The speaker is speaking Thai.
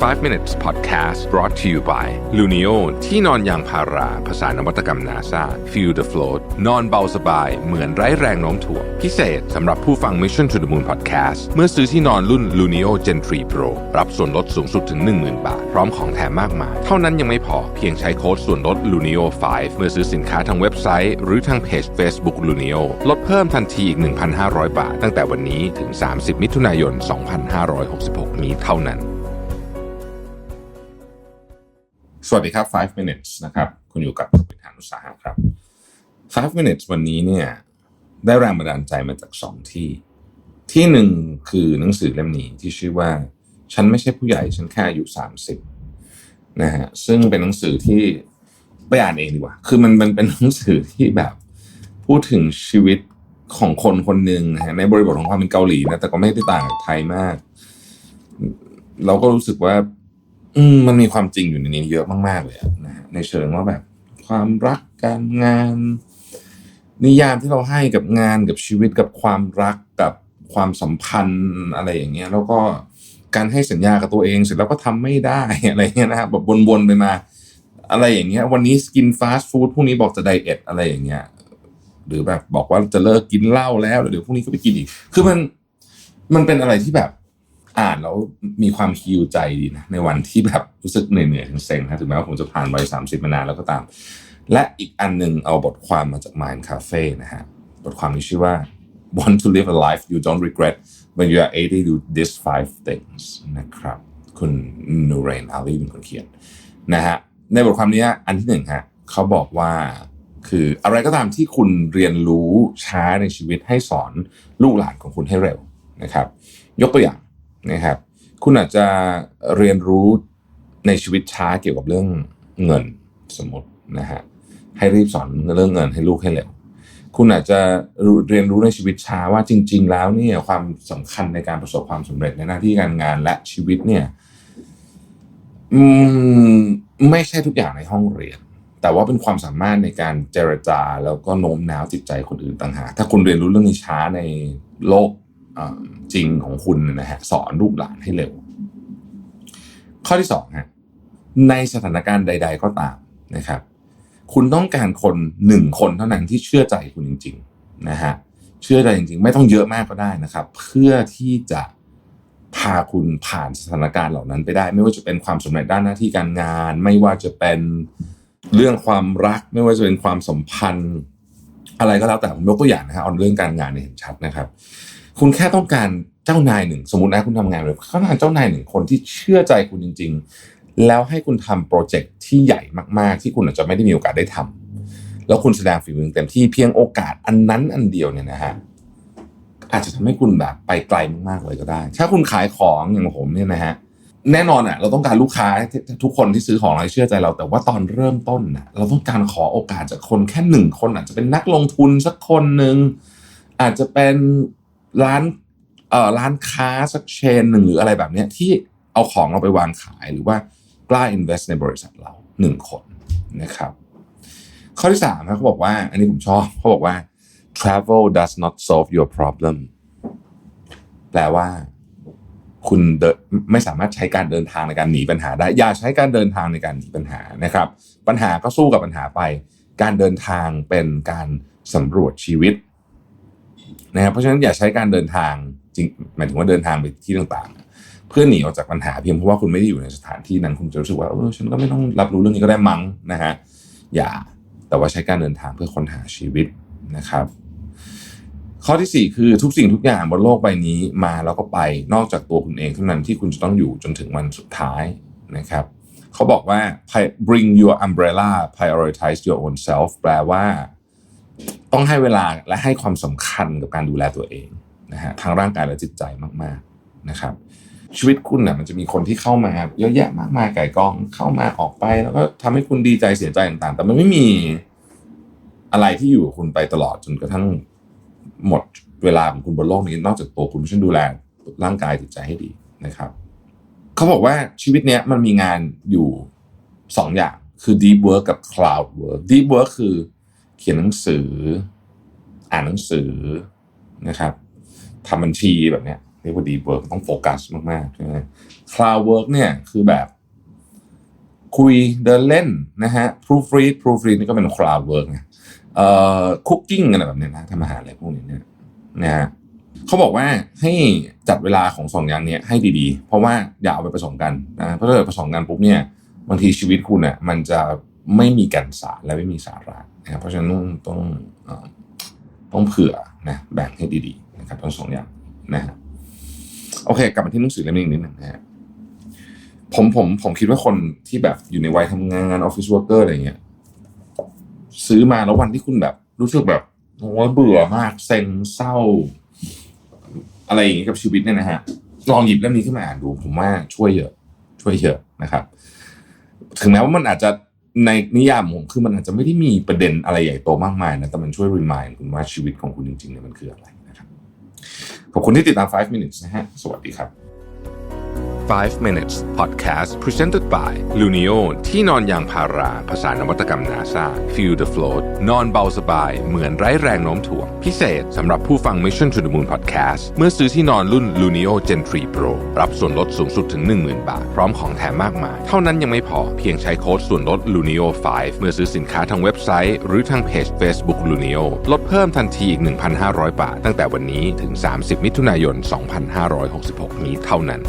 5 minutes podcast brought to you by Lunio ที่นอนยางพารา ภาษานวัตกรรม NASA feel the float นอนเบาสบาย เหมือนไร้แรงโน้มถ่วง พิเศษสำหรับผู้ฟัง Mission to the Moon podcast เมื่อซื้อที่นอนรุ่น Lunio Gen 3 Pro รับส่วนลดสูงสุดถึง 10,000 บาท พร้อมของแถมมากมาย เท่านั้นยังไม่พอ เพียงใช้โค้ดส่วนลด Lunio 5 เมื่อซื้อสินค้าทางเว็บไซต์ หรือทางเพจ Facebook Luno ลดเพิ่มทันทีอีก 1,500 บาท ตั้งแต่วันนี้ถึง 30 มิถุนายน 2566 นี้เท่านั้น สวัสดีครับ 5 minutes นะครับ คุณอยู่กับวิธานอุตสาหะครับ 5 minutes วันนี้เนี่ยได้แรงบันดาลใจมาจากสองที่ ที่หนึ่งคือหนังสือเล่มนี้ที่ชื่อว่า ฉันไม่ใช่ผู้ใหญ่ ฉันแค่อายุ 30นะฮะซึ่งเป็นหนังสือที่ไปอ่านเองดีกว่า คือมันมันเป็นหนังสือที่แบบพูดถึงชีวิตของคนคนหนึ่งนะฮะในบริบทของความเป็นเกาหลีนะแต่ก็ไม่ได้ต่างกับไทยมาก เราก็รู้สึกว่า อืมมันมีความจริงอยู่ในนี้เยอะมาก ๆ เลยนะฮะในเชิงว่าแบบ ความรักการงาน นิยามที่เราให้กับงานกับชีวิตกับความรักกับความสัมพันธ์อะไรอย่างเงี้ย แล้วก็การให้สัญญากับตัวเองเสร็จแล้วก็ทำไม่ได้อะไรเงี้ยนะครับแบบวนๆไปมา อะไรอย่างเงี้ย วันนี้กินฟาสต์ฟู้ดพรุ่งนี้บอกจะไดเอทอะไรอย่างเงี้ยหรือแบบบอกว่าจะเลิกกินเหล้าแล้วเดี๋ยวพรุ่งนี้ก็ไปกินอีก คือมันมันเป็นอะไรที่แบบ อ่านแล้วมีความฮิวใจดีนะในวันที่แบบรู้สึกเหนื่อยๆเซ็งๆนะถึงแม้ว่าผมจะผ่านวัยสามสิบมานานแล้วก็ตาม และอีกอันหนึ่งเอาบทความมาจาก Mind Cafe นะฮะบทความนี้ชื่อว่า Want to live a life you don't regret when you are 80 do these five things นะครับ คุณนูเรนอาลีเป็นคนเขียนนะฮะในบทความนี้อันที่หนึ่งฮะเขาบอกว่าคืออะไรก็ตามที่คุณเรียนรู้ช้าในชีวิตให้สอนลูกหลานของคุณให้เร็วนะครับ ยกตัวอย่าง นะครับคุณอาจจะเรียนรู้ในชีวิตช้าเกี่ยวกับเรื่องเงินสมมตินะฮะให้รีบสอนเรื่องเงินให้ลูกให้เร็วคุณอาจจะเรียนรู้ในชีวิตช้าว่าจริง ๆ แล้วเนี่ยความสำคัญในการประสบความสำเร็จในหน้าที่การงานและชีวิตเนี่ยไม่ใช่ทุกอย่างในห้องเรียน แต่ว่าเป็นความสามารถในการเจรจาแล้วก็โน้มน้าวจิตใจคนอื่นต่างหากถ้าคุณเรียนรู้เรื่องนี้ช้าในโลก จริงของคุณนะฮะสอนลูกหลานให้เร็ว ข้อที่สองฮะในสถานการณ์ใด ๆ ก็ตามนะครับ คุณต้องการคนหนึ่งคนเท่านั้นที่เชื่อใจคุณจริง ๆนะฮะเชื่อใจจริง ๆ ไม่ต้องเยอะมากก็ได้นะครับ เพื่อที่จะพาคุณผ่านสถานการณ์เหล่านั้นไปได้ ไม่ว่าจะเป็นความสำเร็จด้านหน้าที่การงาน ไม่ว่าจะเป็นเรื่องความรัก ไม่ว่าจะเป็นความสัมพันธ์ อะไรก็แล้วแต่ผมยกตัวอย่างนะฮะเอาเรื่องการงานเนี่ยเห็นชัดนะครับ คุณแค่ต้องการเจ้านายหนึ่ง สมมตินะคุณทำงานเลยเขาต้องการเจ้านายหนึ่งคนที่เชื่อใจคุณจริง ๆ แล้วให้คุณทำโปรเจกต์ที่ใหญ่มากๆ ที่คุณอาจจะไม่ได้มีโอกาสได้ทำแล้วคุณแสดงฝีมือเต็มที่เพียงโอกาสอันนั้นอันเดียวเนี่ยนะฮะอาจจะทำให้คุณแบบไปไกลมากๆเลยก็ได้ ถ้าคุณขายของอย่างผมเนี่ยนะฮะแน่นอนอะเราต้องการลูกค้าทุกคนที่ซื้อของเราเชื่อใจเรา แต่ว่าตอนเริ่มต้นน่ะเราต้องการขอโอกาสจากคนแค่หนึ่งคนอาจจะเป็นนักลงทุนสักคนหนึ่งอาจจะเป็น ร้านเอ่อร้านค้าสักเชนหนึ่งหรืออะไรแบบนี้ที่เอาของเราไปวางขายหรือว่ากล้า invest ในบริษัทเราหนึ่งคนนะครับ ข้อที่สามนะเขาบอกว่า อันนี้ผมชอบเขาบอกว่า travel does not solve your problem แปลว่า คุณเดไม่สามารถใช้การเดินทางในการหนีปัญหาได้ อย่าใช้การเดินทางในการหนีปัญหานะครับ ปัญหาก็สู้กับปัญหาไป การเดินทางเป็นการสำรวจชีวิต นะครับเพราะฉะนั้นอย่าใช้การเดินทางจริงหมายถึงว่าเดินทางไปที่ต่างๆ เพื่อหนีออกจากปัญหาเพียงเพราะว่าคุณไม่ได้อยู่ในสถานที่นั้นคุณจะรู้สึกว่าเออฉันก็ไม่ต้องรับรู้เรื่องนี้ก็ได้มั้งนะฮะอย่าแต่ว่าใช้การเดินทางเพื่อค้นหาชีวิตนะครับ ข้อที่สี่คือทุกสิ่งทุกอย่างบนโลกใบนี้มาแล้วก็ไปนอกจากตัวคุณเองเท่านั้นที่คุณจะต้องอยู่จนถึงวันสุดท้ายนะครับเขาบอกว่า bring your umbrella prioritize your own self แปลว่า ต้องให้เวลาและให้ความสำคัญกับการดูแลตัวเองนะฮะทางร่างกายและจิตใจมาก ๆนะครับ ชีวิตคุณน่ะมันจะมีคนที่เข้ามาเยอะแยะมากมายไก่กองเข้ามาออกไป แล้วก็ทำให้คุณดีใจเสียใจต่างๆ แต่มันไม่มีอะไรที่อยู่กับคุณไปตลอดจนกระทั่งหมดเวลาของคุณบนโลกนี้ นอกจากตัวคุณช่วยดูแลร่างกายจิตใจให้ดีนะครับเขาบอกว่าชีวิตเนี้ยมันมีงานอยู่สองอย่างคือ deep work กับ cloud work deep work คือ เขียนหนังสือ อ่านหนังสือนะครับทำบัญชีแบบเนี้ยเรียกว่า deep work ต้องโฟกัสมากๆใช่ไหม cloud work เนี่ยคือแบบคุยเดินเล่นนะฮะ proofread proofread นี่ก็เป็น cloud work นะเอ่อ cooking อะไรแบบเนี้ยนะทำอาหารอะไรพวกนี้เนี่ยนะฮะเขาบอกว่าให้จัดเวลาของสองอย่างเนี้ยให้ดีๆ เพราะว่าอย่าเอาไปผสมกันนะเพราะถ้าเกิดผสมกันปุ๊บเนี่ยบางทีชีวิตคุณเนี่ยมันจะไม่มีแกันสารและไม่มีสาระ นะครับเพราะฉะนั้นต้องต้องเอ่อต้องเผื่อนะแบ่งให้ดีๆนะครับทั้งสองอย่างนะฮะโอเค กลับมาที่หนังสือเล่มนี้นิดหนึ่งนะฮะผมผมผมคิดว่าคนที่แบบอยู่ในวัยทำงานออฟฟิศวอร์เกอร์อะไรเงี้ยซื้อมาแล้ววันที่คุณแบบ รู้สึกแบบโอ้ยเบื่อมากเซ็งเศร้า อะไรอย่างงี้กับชีวิตเนี่ยนะฮะลองหยิบเล่มนี้ขึ้นมาอ่านดู ผมว่าช่วยเยอะ ช่วยเยอะนะครับ ถึงแม้ว่ามันอาจจะ ในนิยามของผมคือมันอาจจะไม่ได้มีประเด็นอะไรใหญ่โตมากมายนะแต่มันช่วยรีมายคุณว่าชีวิตของคุณจริงๆเนี่ยมันคืออะไรนะครับขอบคุณที่ติดตาม 5 minutes นะฮะสวัสดีครับ 5 minutes podcast presented by Luno ที่นอนยางพารา ภาษานวัตกรรม NASA feel the float นอนเบาสบาย เหมือนไร้แรงโน้มถ่วง พิเศษสำหรับผู้ฟัง Mission to the Moon podcast เมื่อซื้อที่นอนรุ่น Luno Gen 3 Pro รับส่วนลดสูงสุดถึง 10,000 บาท พร้อมของแถมมากมาย เท่านั้นยังไม่พอ เพียงใช้โค้ดส่วนลด Lunio 5 เมื่อซื้อสินค้าทางเว็บไซต์ หรือทางเพจ Facebook Luno ลดเพิ่มทันทีอีก 1,500 บาท ตั้งแต่วันนี้ถึง 30 มิถุนายน 2566 นี้เท่านั้น